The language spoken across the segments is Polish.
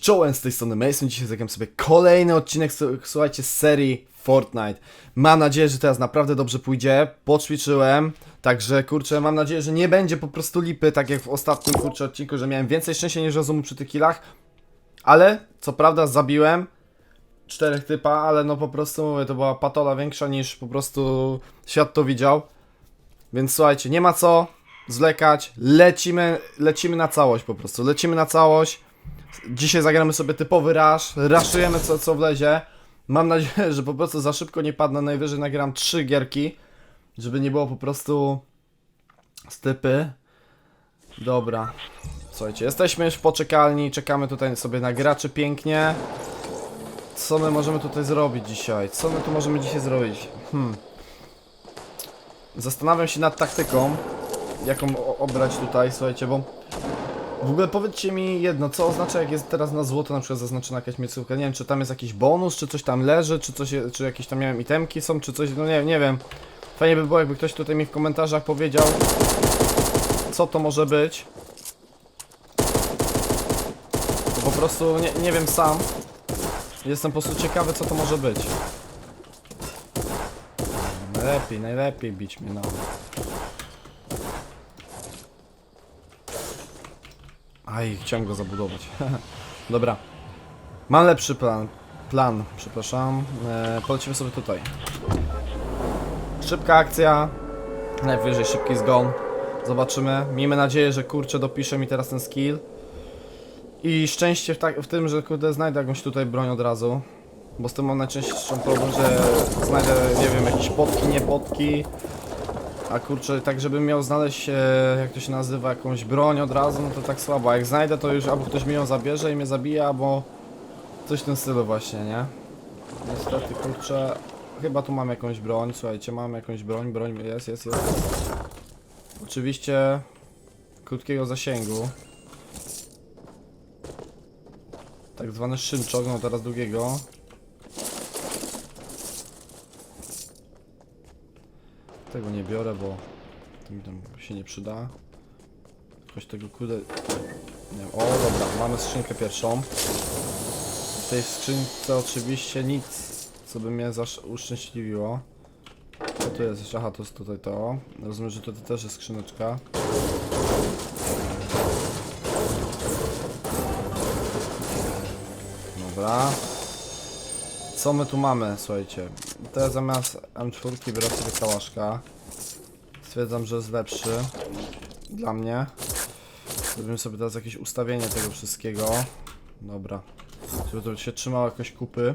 Czołem z tej strony Mason, dzisiaj zagram sobie kolejny odcinek, słuchajcie, z serii Fortnite. Mam nadzieję, że teraz naprawdę dobrze pójdzie, poćwiczyłem, także kurczę, mam nadzieję, że nie będzie po prostu lipy, tak jak w ostatnim kurczę odcinku, że miałem więcej szczęścia niż rozumu przy tych killach, ale co prawda zabiłem czterech typa, ale no po prostu mówię, to była patola większa niż po prostu świat to widział. Więc słuchajcie, nie ma co zwlekać, lecimy, lecimy na całość po prostu, lecimy na całość. Dzisiaj zagramy sobie typowy rush, raszujemy co, co wlezie. Mam nadzieję, że po prostu za szybko nie padnę, najwyżej nagram trzy gierki, żeby nie było po prostu stypy. Dobra, słuchajcie, jesteśmy już w poczekalni, czekamy tutaj sobie na graczy pięknie. Co my możemy tutaj zrobić dzisiaj? Co my tu możemy dzisiaj zrobić? Hmm. Zastanawiam się nad taktyką, jaką obrać tutaj, słuchajcie, bo w ogóle powiedzcie mi jedno, co oznacza jak jest teraz na złoto na przykład zaznaczona jakaś miejscówka, nie wiem czy tam jest jakiś bonus, czy coś tam leży, czy coś, czy jakieś tam wiem itemki są, czy coś, no nie, nie wiem. Fajnie by było jakby ktoś tutaj mi w komentarzach powiedział, co to może być. Po prostu nie, nie wiem sam. Jestem po prostu ciekawy co to może być. Najlepiej, najlepiej bić mnie no. Aj, chciałem go zabudować. Dobra. Mam lepszy plan. Plan, przepraszam. E, polecimy sobie tutaj. Szybka akcja. Najwyżej szybki zgon. Zobaczymy. Miejmy nadzieję, że kurczę dopisze mi teraz ten skill. I szczęście w, tak, w tym, że kurde znajdę jakąś tutaj broń od razu. Bo z tym mam najczęstszą problem, że znajdę, nie wiem, jakieś potki, nie potki. A kurczę, tak żebym miał znaleźć, e, jak to się nazywa, jakąś broń od razu, no to tak słabo. A jak znajdę, to już albo ktoś mi ją zabierze i mnie zabije, albo coś w tym stylu właśnie, nie? Niestety, kurczę, chyba tu mam jakąś broń, słuchajcie, mam jakąś broń, broń jest, jest, jest. Oczywiście krótkiego zasięgu. Tak zwany szynczok, no teraz długiego. Tego nie biorę, bo to mi tam się nie przyda. Choć tego kurde... Nie wiem. O, dobra, mamy skrzynkę pierwszą. W tej skrzynce oczywiście nic, co by mnie zasz uszczęśliwiło. Co tu jest? Aha, to jest tutaj to. Rozumiem, że tutaj też jest skrzyneczka. Dobra. Co my tu mamy, słuchajcie? Teraz zamiast M4 biorę sobie kałaszka. Stwierdzam, że jest lepszy. Dla mnie. Zrobimy sobie teraz jakieś ustawienie tego wszystkiego. Dobra. Żeby to się trzymało jakoś kupy.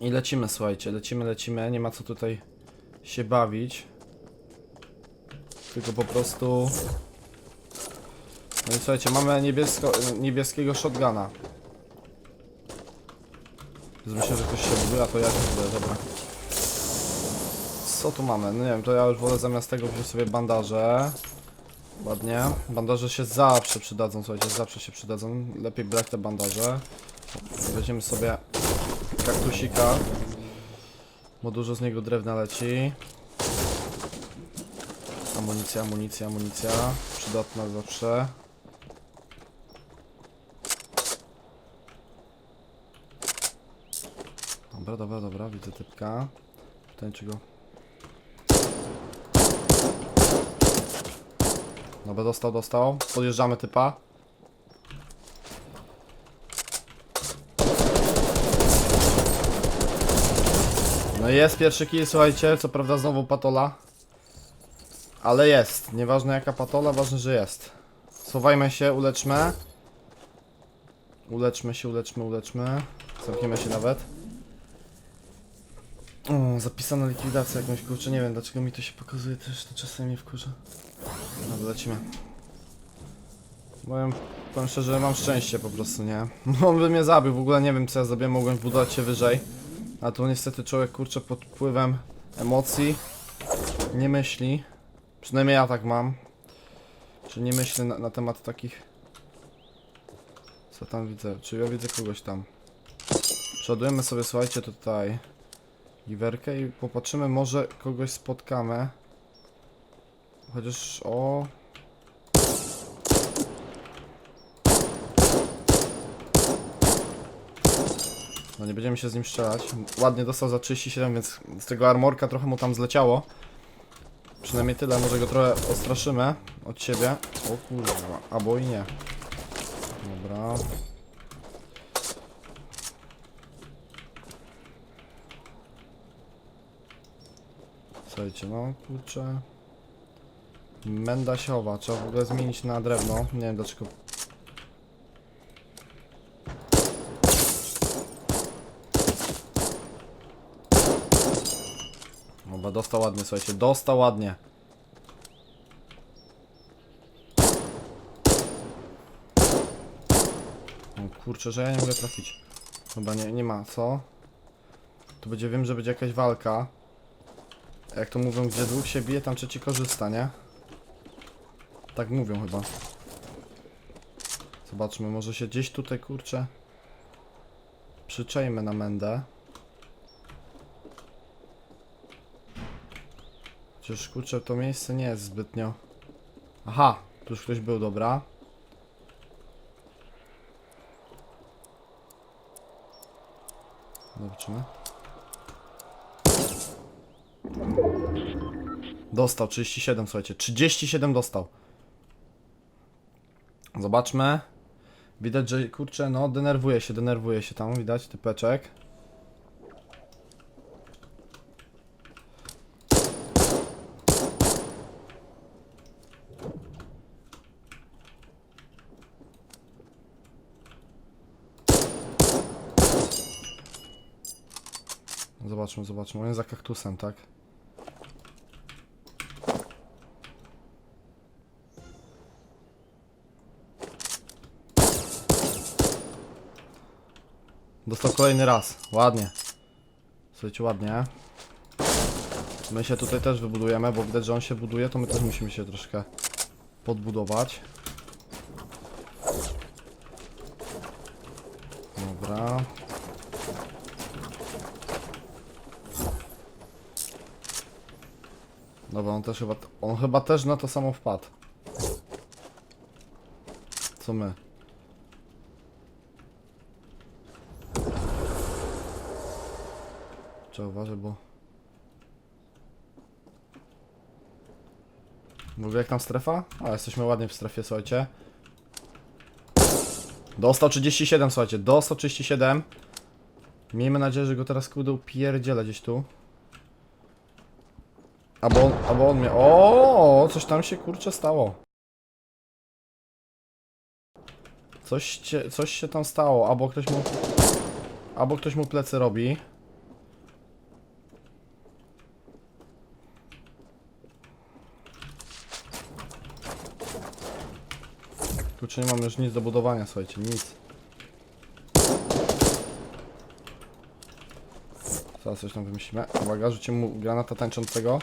I lecimy, słuchajcie. Lecimy, lecimy. Nie ma co tutaj się bawić. Tylko po prostu... No i słuchajcie, mamy niebiesko, niebieskiego shotguna. Myślę, że ktoś się buduje, a to ja się buduję, dobra. Co tu mamy? No nie wiem, to ja już wolę zamiast tego wziąć sobie bandaże. Ładnie. Bandaże się zawsze przydadzą, słuchajcie, zawsze się przydadzą. Lepiej brać te bandaże. Weźmiemy sobie kaktusika. Bo dużo z niego drewna leci. Amunicja, amunicja, amunicja. Przydatna zawsze. Dobra, dobra, dobra, widzę typka. Pytanie czego. Dobra, dostał, dostał. Podjeżdżamy typa. No jest pierwszy kill, słuchajcie, co prawda znowu patola. Ale jest, nieważne jaka patola, ważne, że jest. Schowajmy się, uleczmy. Uleczmy się, uleczmy, uleczmy. Zamkniemy się nawet. O, zapisana likwidacja jakąś, kurczę, nie wiem dlaczego mi to się pokazuje też, to czasami wkurza. Dobra, lecimy. Powiem, powiem szczerze, mam szczęście po prostu, nie? On by mnie zabił, w ogóle nie wiem co ja zrobiłem, mogłem budować się wyżej. A tu niestety człowiek, kurczę, pod wpływem emocji nie myśli. Przynajmniej ja tak mam. Czy nie myślę na, na temat takich... Co tam widzę? Czy ja widzę kogoś tam? Przodujemy sobie, słuchajcie, tutaj giwerkę i popatrzymy, może kogoś spotkamy. Chociaż o... No nie będziemy się z nim strzelać. Ładnie dostał za 37, więc z tego armorka trochę mu tam zleciało. Przynajmniej tyle, może go trochę ostraszymy od siebie. O kurwa, albo i nie. Dobra. Słuchajcie, no kurczę. Menda siowa, trzeba w ogóle zmienić na drewno. Nie wiem dlaczego. Dobra, dostał ładnie, słuchajcie, dostał ładnie. O kurczę, że ja nie mogę trafić. Chyba nie, nie ma, co? Tu będzie, wiem, że będzie jakaś walka. Jak to mówią, gdzie dwóch się bije, tam trzeci korzysta, nie? Tak mówią chyba. Zobaczmy, może się gdzieś tutaj, kurczę, przyczajmy na Mendę. Chociaż, kurczę, to miejsce nie jest zbytnio... Aha, tu już ktoś był, dobra. Zobaczymy. Dostał 37, słuchajcie. 37 dostał. Zobaczmy. Widać, że kurczę, no denerwuje się, denerwuje się tam, widać typeczek. Zobaczmy, zobaczmy. On jest za kaktusem, tak? Dostał kolejny raz. Ładnie. Słuchajcie, ładnie. My się tutaj też wybudujemy, bo widać, że on się buduje, to my też musimy się troszkę podbudować. Dobra. Dobra, on też chyba, on chyba też na to samo wpadł. Co my? Trzeba uważać, bo... W ogóle jak tam strefa? A, jesteśmy ładnie w strefie, słuchajcie. Dostał 37, słuchajcie, dostał 37. Miejmy nadzieję, że go teraz kudę pierdziela gdzieś tu. Albo on, albo on mnie... O, coś tam się kurczę stało. Coś, cie, coś się tam stało, albo ktoś mu... Albo ktoś mu plecy robi. Tu czy nie mam już nic do budowania, słuchajcie, nic. Zaraz coś tam wymyślimy. Uwaga, rzucimy mu granata tańczącego.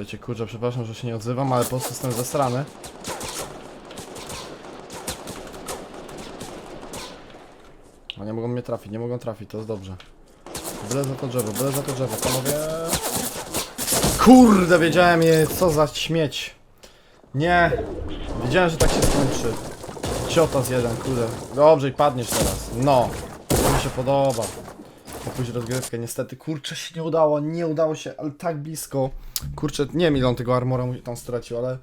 Słuchajcie, kurczę, przepraszam, że się nie odzywam, ale po prostu jestem zesrany. A nie mogą mnie trafić, nie mogą trafić, to jest dobrze. Byle za to drzewo, byle za to drzewo, panowie. Kurde, wiedziałem je, co za śmieć. Nie, wiedziałem, że tak się skończy. Ciotas jeden, kurde. Dobrze i padniesz teraz. No, to mi się podoba. Opuść rozgrywkę, niestety, kurczę, się nie udało, nie udało się, ale tak blisko. Kurczę, nie wiem ile on tego armora tam stracił, ale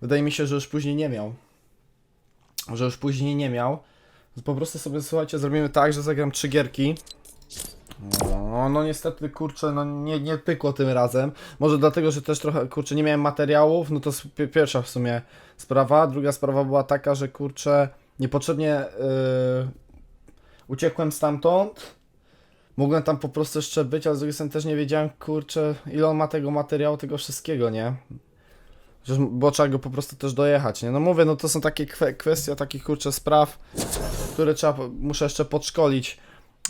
wydaje mi się, że już później nie miał. Że już później nie miał. Po prostu sobie, słuchajcie, zrobimy tak, że zagram trzy gierki. No, No, niestety, kurczę, no nie, nie pykło tym razem. Może dlatego, że też trochę, kurczę, nie miałem materiałów, no to pierwsza w sumie sprawa. Druga sprawa była taka, że kurczę, niepotrzebnie yy, uciekłem stamtąd. Mogłem tam po prostu jeszcze być, ale z drugiej strony też nie wiedziałem, kurczę, ile on ma tego materiału, tego wszystkiego, nie? Przecież, bo trzeba go po prostu też dojechać, nie? No mówię, no to są takie kwe kwestie takich, kurczę, spraw, które trzeba, muszę jeszcze podszkolić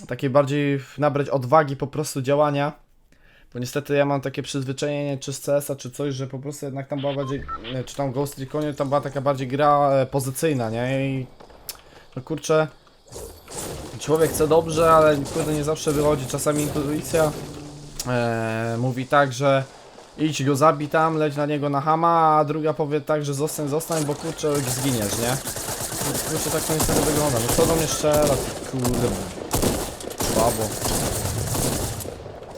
takiej bardziej nabrać odwagi po prostu działania. Bo niestety ja mam takie przyzwyczajenie czy z CS-a czy coś, że po prostu jednak tam była bardziej, czy tam Ghost Reconie, tam była taka bardziej gra e, pozycyjna, nie? I no kurczę, człowiek chce dobrze, ale kurde nie zawsze wychodzi. Czasami intuicja e, mówi tak, że idź go zabij tam, leć na niego na hama, a druga powie tak, że zostań, zostań, bo kurczę zginiesz, nie? Kurczę tak to niestety wygląda. No kto do mnie strzela? Kurde. Słabo.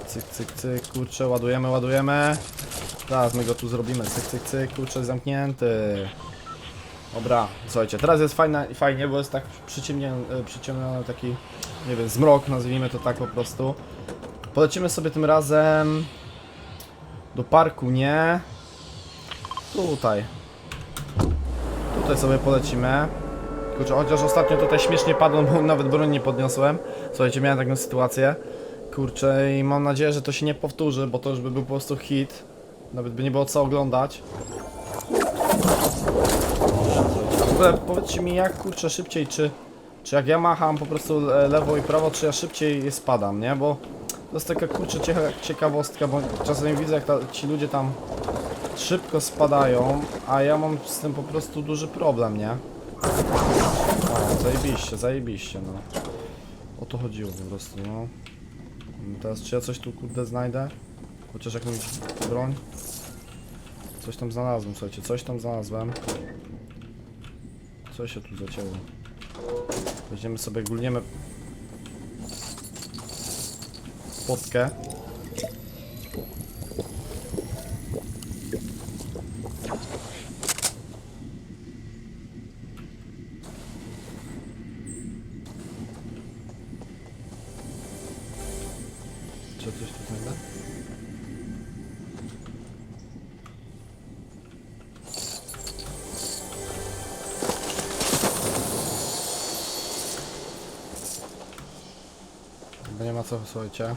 Cyk, cyk, cyk, kurczę, ładujemy, ładujemy. Teraz my go tu zrobimy, cyk, cyk, cyk, kurczę, zamknięty. Dobra, słuchajcie, teraz jest fajna, fajnie, bo jest tak e, przyciemniony taki, nie wiem, zmrok, nazwijmy to tak po prostu. Polecimy sobie tym razem do parku, nie? Tutaj. Tutaj sobie polecimy. Kurczę, chociaż ostatnio tutaj śmiesznie padłem, bo nawet broń nie podniosłem. Słuchajcie, miałem taką sytuację. Kurczę, i mam nadzieję, że to się nie powtórzy, bo to już by był po prostu hit. Nawet by nie było co oglądać. A w ogóle powiedzcie mi, jak kurczę szybciej, czy, czy jak ja macham po prostu le- lewo i prawo, czy ja szybciej spadam, nie? Bo to jest taka kurczę cie- ciekawostka, bo czasami widzę, jak ta, ci ludzie tam szybko spadają, a ja mam z tym po prostu duży problem, nie? O, zajebiście, zajebiście, no. O to chodziło po prostu, no. Teraz czy ja coś tu kurde znajdę? Chociaż jakąś broń? Coś tam znalazłem, słuchajcie, coś tam znalazłem. Co się tu zacięło? Weźmiemy sobie, gulniemy potkę. Czy coś tu znajdę? Co, słuchajcie.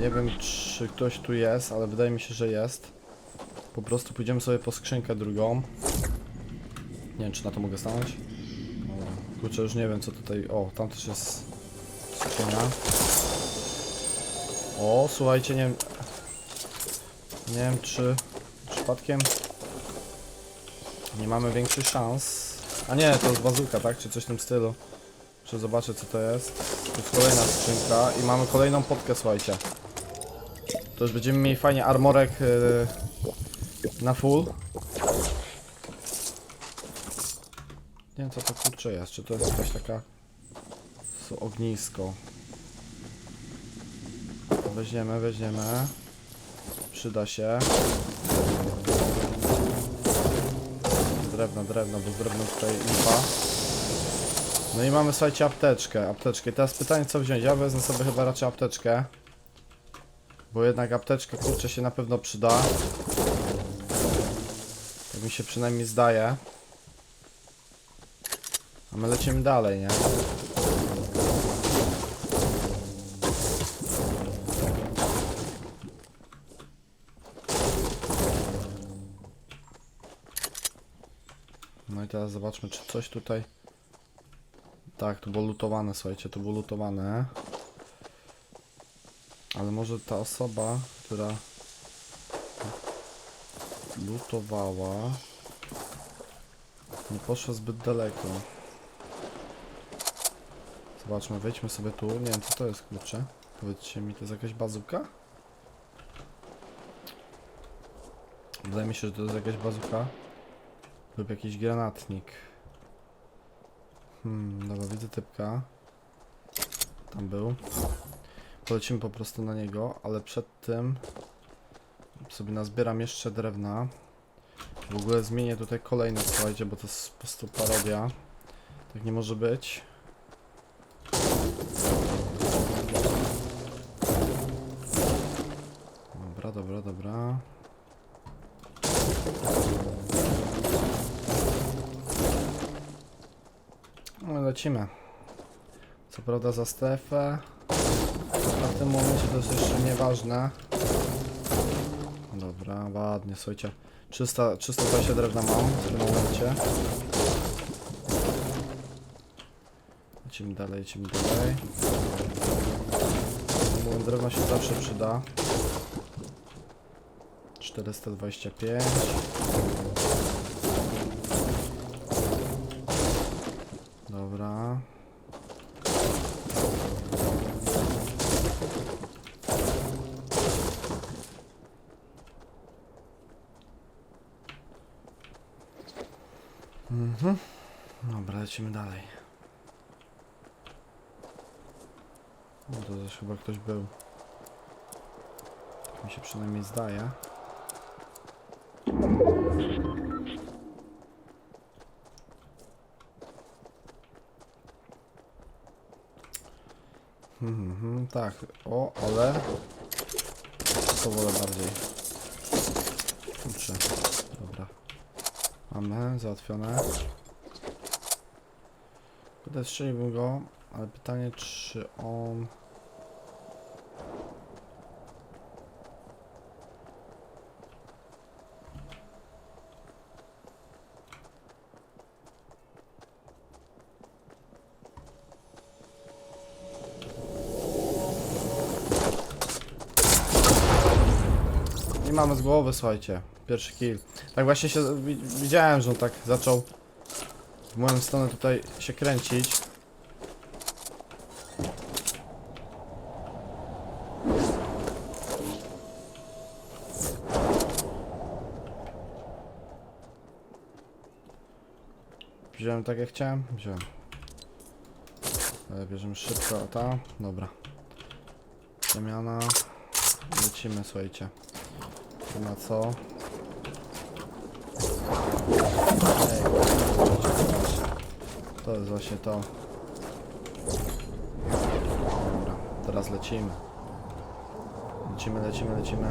Nie wiem, czy ktoś tu jest, ale wydaje mi się, że jest. Po prostu pójdziemy sobie po skrzynkę drugą. Nie wiem, czy na to mogę stanąć. Kurczę, już nie wiem, co tutaj... O, tam też jest skrzynia. O, słuchajcie, nie wiem... Nie wiem, czy przypadkiem nie mamy większych szans. A nie, to jest bazuka, tak? Czy coś w tym stylu. Czy zobaczę, co to jest. Tu jest kolejna skrzynka i mamy kolejną potkę, słuchajcie. To już będziemy mieli fajnie armorek yy, na full. Nie wiem, co to kurczę jest. Czy to jest jakaś taka... Co, ognisko. Weźmiemy, weźmiemy. Przyda się. Drewno, drewno, bo z tutaj impa. No i mamy, słuchajcie, apteczkę, apteczkę. Teraz pytanie, co wziąć? Ja wezmę sobie chyba raczej apteczkę. Bo jednak apteczka, kurczę, się na pewno przyda. Tak mi się przynajmniej zdaje. A my lecimy dalej, nie? No i teraz zobaczmy, czy coś tutaj... Tak, to było lutowane, słuchajcie, to było lutowane. Ale może ta osoba, która lutowała, nie poszła zbyt daleko. Zobaczmy, wejdźmy sobie tu. Nie wiem, co to jest, kurczę. Powiedzcie mi, to jest jakaś bazuka? Wydaje mi się, że to jest jakaś bazuka. Lub jakiś granatnik. Hmm, dobra, widzę typka. Tam był. Polecimy po prostu na niego, ale przed tym sobie nazbieram jeszcze drewna. W ogóle zmienię tutaj kolejne, słuchajcie, bo to jest po prostu parodia. Tak nie może być. Dobra, dobra, dobra. No lecimy. Co prawda za strefę. A w tym momencie to jest jeszcze nieważne. Dobra, ładnie, słuchajcie. 300, 320 drewna mam w tym momencie. Lecimy dalej, lecimy dalej. Drewno się zawsze przyda. 425. Dobra. Mhm. Dobra, lecimy dalej. No to też chyba ktoś był. Tak mi się przynajmniej zdaje. Mhm, mhm, tak. O, ale... To wolę bardziej. Kurczę. Dobra. Mamy, załatwione. Kurde, strzeliłbym go, ale pytanie, czy on... I mamy z głowy, słuchajcie. Pierwszy kill. Tak właśnie się wi- widziałem, że on tak zaczął w moją stronę tutaj się kręcić. Wziąłem tak jak chciałem? Wziąłem. Ale bierzemy szybko, ta. Dobra. Zamiana. Lecimy, słuchajcie. Tu na co? To jest właśnie to. Dobra, teraz lecimy. Lecimy, lecimy, lecimy.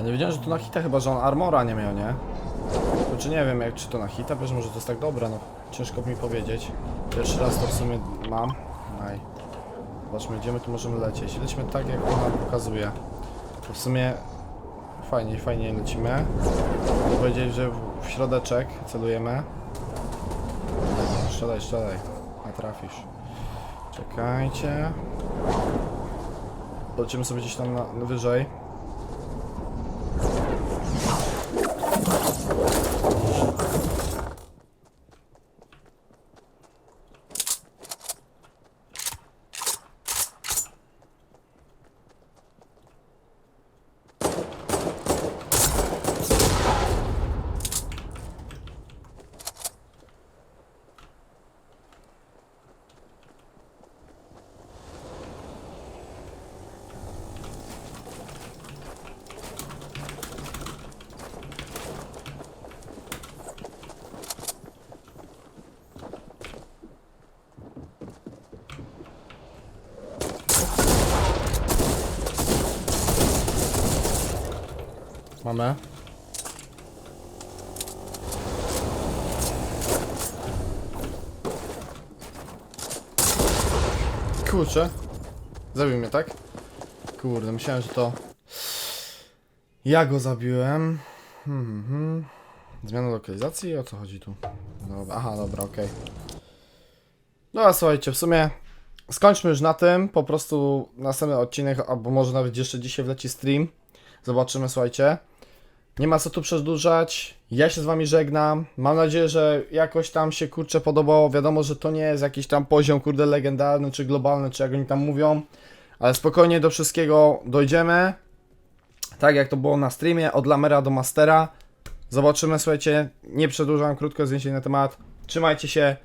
A nie wiedziałem, że tu na hita chyba, że on armora nie miał, nie? To czy nie wiem, jak czy to na hita, wiesz, może to jest tak dobre, no. Ciężko mi powiedzieć. Pierwszy raz to w sumie mam. Aj. Zobaczmy, gdzie my tu możemy lecieć. Lećmy tak, jak to nam pokazuje. To w sumie fajnie, fajnie lecimy. Powiedzieli, że w środeczek celujemy. Strzelaj, strzelaj. A trafisz. Czekajcie. Lecimy sobie gdzieś tam na, na wyżej. Mamy. Kurczę. Zabił mnie, tak? Kurde, myślałem, że to... Ja go zabiłem. Hmm, hmm. Zmiana lokalizacji? O co chodzi tu? Dobra, aha, dobra, okej. Dobra, słuchajcie, w sumie skończmy już na tym. Po prostu następny odcinek, albo może nawet jeszcze dzisiaj wleci stream. Zobaczymy, słuchajcie. Nie ma co tu przedłużać. Ja się z wami żegnam. Mam nadzieję, że jakoś tam się kurczę podobało. Wiadomo, że to nie jest jakiś tam poziom kurde legendarny czy globalny, czy jak oni tam mówią. Ale spokojnie do wszystkiego dojdziemy. Tak jak to było na streamie, od lamera do mastera. Zobaczymy, słuchajcie. Nie przedłużam, krótko zdjęcie na temat. Trzymajcie się.